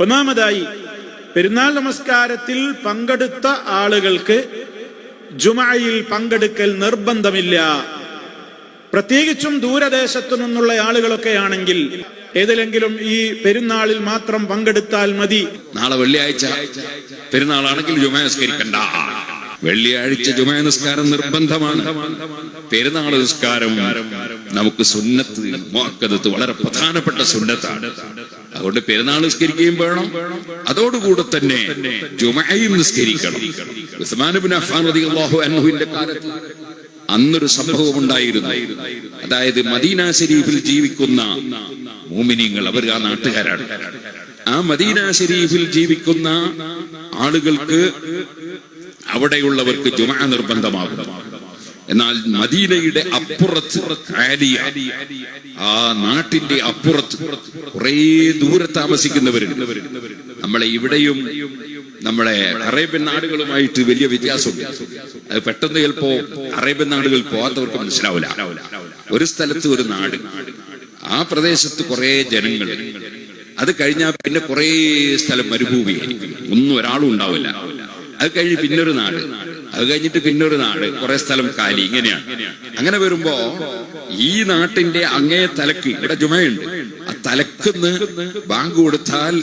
ഒന്നാമതായി പെരുന്നാൾ നമസ്കാരത്തിൽ പങ്കെടുത്ത ആളുകൾക്ക് ജുമായിൽ പങ്കെടുക്കൽ നിർബന്ധമില്ല. പ്രത്യേകിച്ചും ദൂരദേശത്തു നിന്നുള്ള ആളുകളൊക്കെ ആണെങ്കിൽ ഏതിലെങ്കിലും ഈ പെരുന്നാളിൽ മാത്രം പങ്കെടുത്താൽ മതി. നാളെ വെള്ളിയാഴ്ച. പെരുന്നാളാണെങ്കിൽ ജുമ നിസ്കരിക്കണ്ട. വെള്ളിയാഴ്ച ജുമ നിസ്കാരം നിർബന്ധമാണ്. പെരുന്നാൾ നിസ്കാരം നമുക്ക് സുന്നത്ത് വളരെ പ്രധാനപ്പെട്ട സുന്നത്താണ്. അതുകൊണ്ട് പെരുന്നാൾ നിസ്കരിക്കുകയും വേണം. അതോടുകൂടെ തന്നെ ജുമയും നിസ്കരിക്കണം. അൻഹുവിന്റെ കാലത്ത് അന്നൊരു സംഭവം ഉണ്ടായിരുന്നു അതായത് മദീന ശരീഫിൽ ജീവിക്കുന്ന മൂമിനിങ്ങൾ അവർ ആ നാട്ടുകാരാണ്. ആ മദീന ശരീഫിൽ ജീവിക്കുന്ന ആളുകൾക്ക് അവിടെയുള്ളവർക്ക് ജുമ നിർബന്ധമാകും. എന്നാൽ മദീനയുടെ അപ്പുറത്ത് ആ നാട്ടിന്റെ അപ്പുറത്ത് കുറേ ദൂരെ താമസിക്കുന്നവരുണ്ട്. നമ്മളെ ഇവിടെയും നമ്മളെ അറേബ്യൻ നാടുകളുമായിട്ട് വലിയ വ്യത്യാസമുണ്ട്. അത് പെട്ടെന്ന് ചിലപ്പോ അറേബ്യൻ നാടുകൾ പോകാത്തവർക്ക് മനസ്സിലാവില്ല. ഒരു സ്ഥലത്ത് ഒരു നാട് ആ പ്രദേശത്ത് കുറെ ജനങ്ങൾ. അത് കഴിഞ്ഞാൽ പിന്നെ കുറെ സ്ഥലം മരുഭൂമിയായിരിക്കും. ഒന്നും ഒരാളും ഉണ്ടാവില്ല. അത് കഴിഞ്ഞ് പിന്നൊരു നാട്. അത് കഴിഞ്ഞിട്ട് പിന്നൊരു നാട് കുറെ സ്ഥലം കാലി ഇങ്ങനെയാണ്. അങ്ങനെ വരുമ്പോ ഈ നാട്ടിന്റെ അങ്ങേ തലക്ക് ഇവിടെ ജുമയുണ്ട്. ആ ബാങ്ക് കൊടുത്താൽ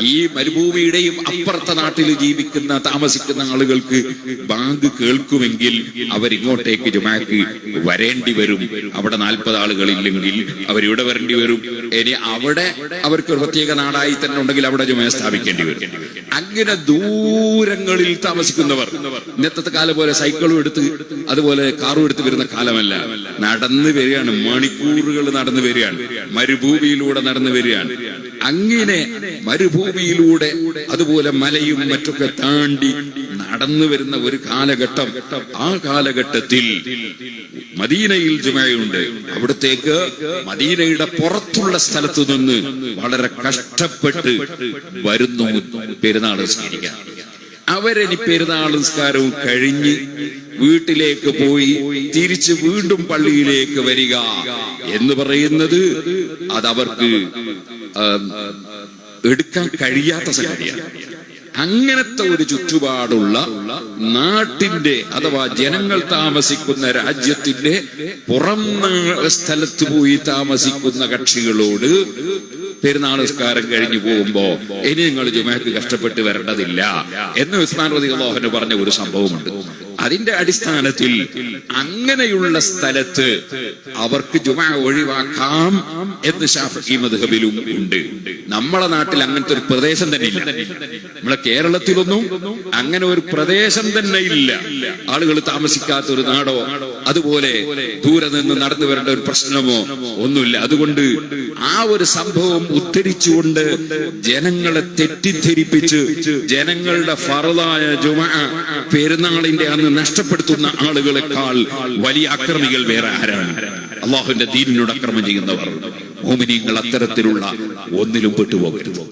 ഈ മരുഭൂമിയുടെയും അപ്പുറത്തെ നാട്ടിൽ ജീവിക്കുന്ന താമസിക്കുന്ന ആളുകൾക്ക് ബാങ്ക് കേൾക്കുമെങ്കിൽ അവരിങ്ങോട്ടേക്ക് ജുമാക്ക് വരേണ്ടി വരും. അവിടെ നാൽപ്പത് ആളുകളില്ലെങ്കിൽ അവരിവിടെ വരേണ്ടി വരും. ഇനി അവിടെ അവർക്ക് ഒരു പ്രത്യേക നാടായി തന്നെ ഉണ്ടെങ്കിൽ അവിടെ ജുമ സ്ഥാപിക്കേണ്ടി വരും. അങ്ങനെ ദൂരങ്ങളിൽ താമസിക്കുന്നവർ ഇന്നത്തെ കാലം പോലെ സൈക്കിളും എടുത്ത് അതുപോലെ കാറും എടുത്ത് വരുന്ന കാലമല്ല. നടന്നു വരികയാണ്. മണിക്കൂറുകൾ നടന്നു വരികയാണ്. മരുഭൂമിയിലൂടെ നടന്നു വരികയാണ്. അങ്ങനെ മരുഭൂമിയിലൂടെ അതുപോലെ മലയും മറ്റൊക്കെ താണ്ടി നടന്നു വരുന്ന ഒരു കാലഘട്ടം ആ കാലഘട്ടത്തിൽ മദീനയിൽ ജുമയുണ്ട്. അവിടത്തേക്ക് മദീനയുടെ പുറത്തുള്ള സ്ഥലത്തു നിന്ന് വളരെ കഷ്ടപ്പെട്ട് വരുന്നു പെരുന്നാൾ നിസ്കരിക്കാൻ അവരിനി പെരുന്നാൾ നിസ്കാരവും കഴിഞ്ഞ് വീട്ടിലേക്ക് പോയി തിരിച്ച് വീണ്ടും പള്ളിയിലേക്ക് വരിക എന്ന് പറയുന്നത് അതവർക്ക് എടുക്കാൻ കഴിയാത്ത സംഗതിയാണ്. അങ്ങനത്തെ ഒരു ചുറ്റുപാടുള്ള നാട്ടിന്റെ അഥവാ ജനങ്ങൾ താമസിക്കുന്ന രാജ്യത്തിന്റെ പുറം സ്ഥലത്ത് പോയി താമസിക്കുന്ന കക്ഷികളോട് പെരുന്നാൾ നിസ്കാരം കഴിഞ്ഞു പോകുമ്പോ ഇനി നിങ്ങൾ ജുമയ്ക്ക് കഷ്ടപ്പെട്ട് വരേണ്ടതില്ല എന്ന് ഉസ്മാൻ അള്ളാഹുന് പറഞ്ഞ ഒരു സംഭവമുണ്ട്. അതിന്റെ അടിസ്ഥാനത്തിൽ അങ്ങനെയുള്ള സ്ഥലത്ത് അവർക്ക് ജുമ ഒഴിവാക്കാം എന്ന് ഷാഫി മധുഹബിലും ഉണ്ട്. നമ്മളെ നാട്ടിൽ അങ്ങനത്തെ ഒരു പ്രദേശം തന്നെ ഇല്ല. നമ്മളെ കേരളത്തിലൊന്നും അങ്ങനെ ഒരു പ്രദേശം തന്നെ ഇല്ല. ആളുകൾ താമസിക്കാത്ത ഒരു നാടോ അതുപോലെ ദൂരെ നിന്ന് നടന്നു വരേണ്ട ഒരു പ്രശ്നമോ ഒന്നുമില്ല. അതുകൊണ്ട് ആ ഒരു സംഭവം ഉദ്ധരിച്ചുകൊണ്ട് ജനങ്ങളെ തെറ്റിദ്ധരിപ്പിച്ച് ജനങ്ങളുടെ ഫറതായ ജുമ പെരുന്നാളിന്റെ അന്ന് നഷ്ടപ്പെടുത്തുന്ന ആളുകളെക്കാൾ വലിയ അക്രമികൾ വേറെ ആരാണ്? അള്ളാഹുവിന്റെ ദീനിനോട് അക്രമം ചെയ്യുന്നവർ. മോമിനിയങ്ങൾ അത്തരത്തിലുള്ള ഒന്നിലും പെട്ടുപോകരുത്.